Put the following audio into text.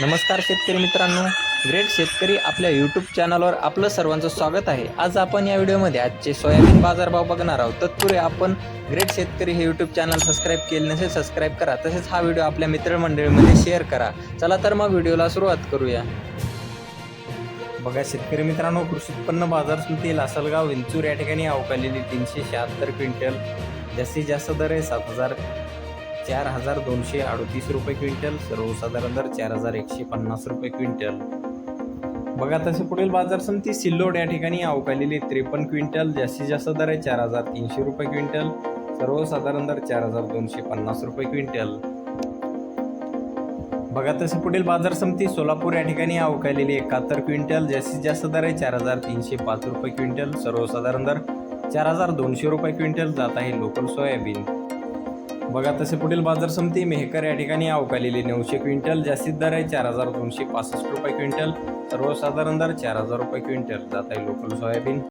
नमस्कार शेतकरी मित्रांनो. ग्रेट शेतकरी आपल्या यूट्यूब चॅनलवर आपलं सर्वांचं स्वागत आहे. आज आपण या व्हिडिओमध्ये आजचे सोयाबीन बाजारभाव बघणार आहोत. तत्पूर्वी आपण ग्रेट शेतकरी हे यूट्यूब चॅनल सबस्क्राईब केले नसेल सबस्क्राईब करा. तसेच हा व्हिडिओ आपल्या मित्रमंडळीमध्ये शेअर करा. चला तर मग व्हिडिओला सुरुवात करूया. बघा शेतकरी मित्रांनो कृषी उत्पन्न बाजार समिती लासलगाव विंचूर या ठिकाणी अवकालेली तीनशे शहात्तर क्विंटल जास्तीत जास्त दर आहे सात हजार चार हजार दोनशे अडतीस रुपये क्विंटल सर्वसाधारण दर चार हजार एकशे पन्नास रुपये क्विंटल. बघा तसे पुढील बाजार समिती सिल्लोड या ठिकाणी अवकालेली त्रेपन्न क्विंटल जास्तीत जास्त दर आहे चार हजार तीनशे रुपये क्विंटल सर्वसाधारण दर चार हजार दोनशे पन्नास रुपये क्विंटल. बघा तसे पुढील बाजार समिती सोलापूर या ठिकाणी अवकालेली एकाहत्तर क्विंटल जास्तीत जास्त दर आहे चार हजार तीनशे पाच रुपये क्विंटल सर्वसाधारण दर चार हजार दोनशे रुपये क्विंटल जात आहे लोकल सोयाबीन. बघा तसे पुढील बाजार समिती मेहकर या ठिकाणी अवकालेली नऊशे क्विंटल जास्तीत दर आहे चार हजार दोनशे पासष्ट रुपये क्विंटल सर्वसाधारण दर चार हजार रुपये क्विंटल. जात आहे लोकल सोयाबीन.